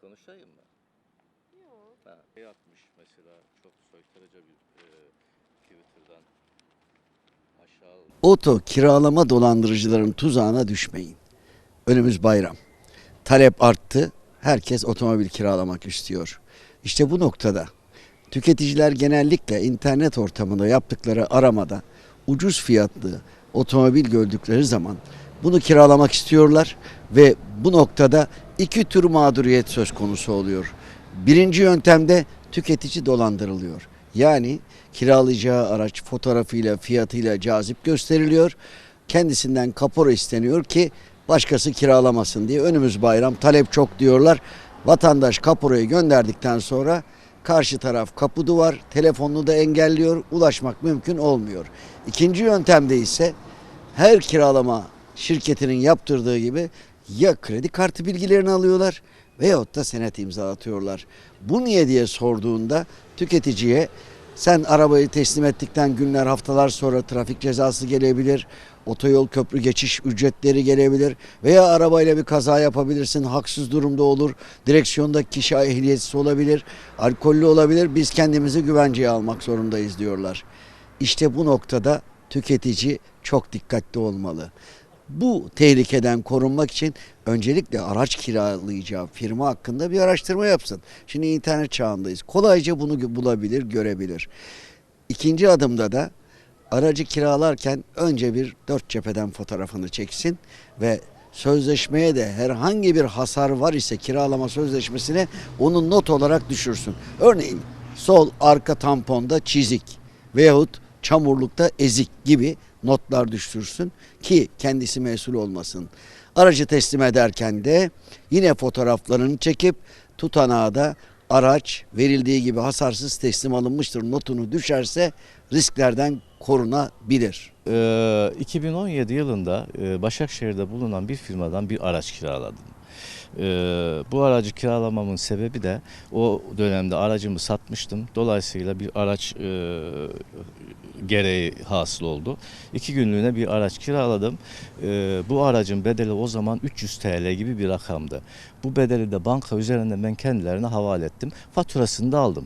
konuşayım mı? Yok. Ha, şey atmış mesela çok soytarıca bir e, Twitter'dan aşağı Oto kiralama dolandırıcıların tuzağına düşmeyin. Önümüz bayram. Talep arttı. Herkes otomobil kiralamak istiyor. İşte bu noktada tüketiciler genellikle internet ortamında yaptıkları aramada ucuz fiyatlı otomobil gördükleri zaman bunu kiralamak istiyorlar ve bu noktada iki tür mağduriyet söz konusu oluyor. Birinci yöntemde tüketici dolandırılıyor. Yani kiralayacağı araç fotoğrafıyla fiyatıyla cazip gösteriliyor. Kendisinden kapora isteniyor ki başkası kiralamasın diye. Önümüz bayram talep çok diyorlar. Vatandaş kaporayı gönderdikten sonra karşı taraf kapı duvar telefonunu da engelliyor. Ulaşmak mümkün olmuyor. İkinci yöntemde ise her kiralama şirketinin yaptırdığı gibi ya kredi kartı bilgilerini alıyorlar veyahut da senet imzalatıyorlar. Bu niye diye sorduğunda tüketiciye sen arabayı teslim ettikten günler haftalar sonra trafik cezası gelebilir. Otoyol köprü geçiş ücretleri gelebilir veya arabayla bir kaza yapabilirsin haksız durumda olur direksiyondaki kişi ehliyetsiz olabilir alkollü olabilir biz kendimizi güvenceye almak zorundayız diyorlar. İşte bu noktada tüketici çok dikkatli olmalı. Bu tehlikeden korunmak için öncelikle araç kiralayacağı firma hakkında bir araştırma yapsın. Şimdi internet çağındayız. Kolayca bunu bulabilir, görebilir. İkinci adımda da aracı kiralarken önce bir dört cepheden fotoğrafını çeksin ve sözleşmeye de herhangi bir hasar var ise kiralama sözleşmesine onu not olarak düşürsün. Örneğin sol arka tamponda çizik veyahut çamurlukta ezik gibi notlar düşürsün ki kendisi mesul olmasın. Aracı teslim ederken de yine fotoğraflarını çekip tutanağa da araç verildiği gibi hasarsız teslim alınmıştır notunu düşerse risklerden korunabilir. Ee, 2017 yılında e, Başakşehir'de bulunan bir firmadan bir araç kiraladım. Ee, bu aracı kiralamamın sebebi de o dönemde aracımı satmıştım. Dolayısıyla bir araç e, gereği hasıl oldu. İki günlüğüne bir araç kiraladım. Ee, bu aracın bedeli o zaman 300 TL gibi bir rakamdı. Bu bedeli de banka üzerinden ben kendilerine havale ettim. Faturasını da aldım.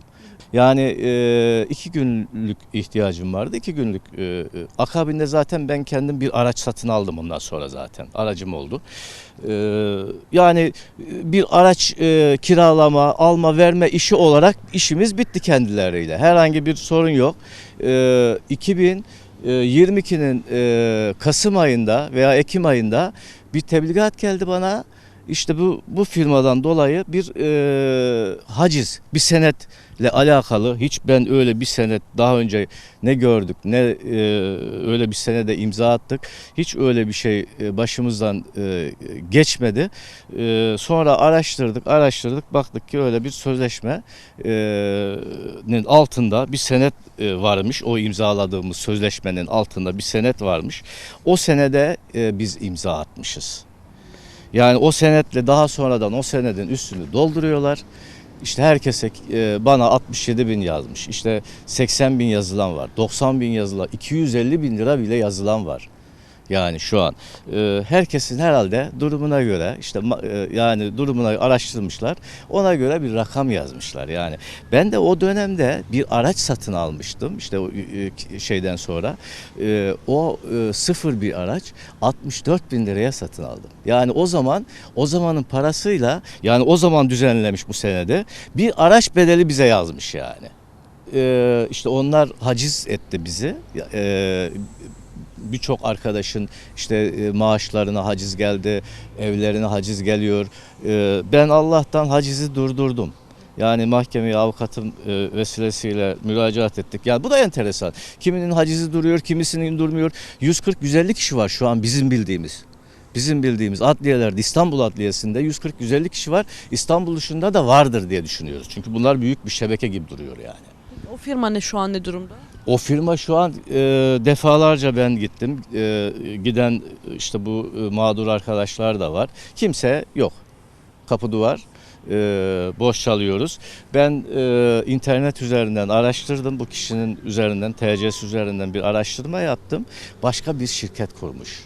Yani e, iki günlük ihtiyacım vardı. iki günlük e, e, akabinde zaten ben kendim bir araç satın aldım ondan sonra zaten. Aracım oldu. E, yani e, bir araç e, kiralama, alma, verme işi olarak işimiz bitti kendileriyle. Herhangi bir sorun yok. E, 2022'nin e, Kasım ayında veya Ekim ayında bir tebligat geldi bana. İşte bu bu firmadan dolayı bir e, haciz, bir senetle alakalı hiç ben öyle bir senet daha önce ne gördük ne e, öyle bir senede imza attık. Hiç öyle bir şey e, başımızdan e, geçmedi. E, sonra araştırdık, araştırdık, baktık ki öyle bir sözleşmenin altında bir senet e, varmış. O imzaladığımız sözleşmenin altında bir senet varmış. O senede e, biz imza atmışız. Yani o senetle daha sonradan o senedin üstünü dolduruyorlar. İşte herkese e, bana 67 bin yazmış. İşte 80 bin yazılan var. 90 bin yazılan, 250 bin lira bile yazılan var. Yani şu an e, herkesin herhalde durumuna göre işte e, yani durumuna araştırmışlar. Ona göre bir rakam yazmışlar. Yani ben de o dönemde bir araç satın almıştım. İşte o e, şeyden sonra E, o e, sıfır bir araç 64 bin liraya satın aldım. Yani o zaman o zamanın parasıyla yani o zaman düzenlemiş bu senede bir araç bedeli bize yazmış yani. Ee, işte onlar haciz etti bizi. Ee, Birçok arkadaşın işte e, maaşlarına haciz geldi, evlerine haciz geliyor. Ee, ben Allah'tan hacizi durdurdum. Yani mahkemeye avukatım e, vesilesiyle müracaat ettik. Yani bu da enteresan. Kiminin hacizi duruyor, kimisinin durmuyor. 140-150 kişi var şu an bizim bildiğimiz. Bizim bildiğimiz adliyelerde İstanbul Adliyesi'nde 140-150 kişi var. İstanbul dışında da vardır diye düşünüyoruz. Çünkü bunlar büyük bir şebeke gibi duruyor yani. O firma ne şu an ne durumda? O firma şu an e, defalarca ben gittim. E, giden işte bu e, mağdur arkadaşlar da var. Kimse yok. Kapı duvar. E, boş çalıyoruz. Ben e, internet üzerinden araştırdım. Bu kişinin üzerinden, TCS üzerinden bir araştırma yaptım. Başka bir şirket kurmuş.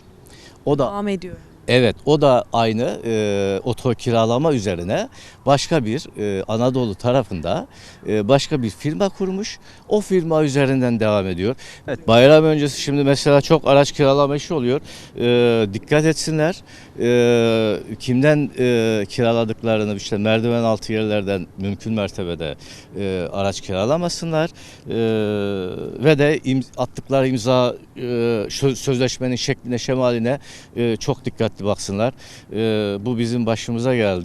O da Devam ediyor. Evet o da aynı e, oto kiralama üzerine başka bir e, Anadolu tarafında e, başka bir firma kurmuş. O firma üzerinden devam ediyor. Evet bayram öncesi şimdi mesela çok araç kiralama işi oluyor. E, dikkat etsinler. E, kimden e, kiraladıklarını işte merdiven altı yerlerden mümkün mertebede e, araç kiralamasınlar. E, ve de im- attıkları imza e, sö- sözleşmenin şekline şemaline e, çok dikkatli baksınlar. E, bu bizim başımıza geldi.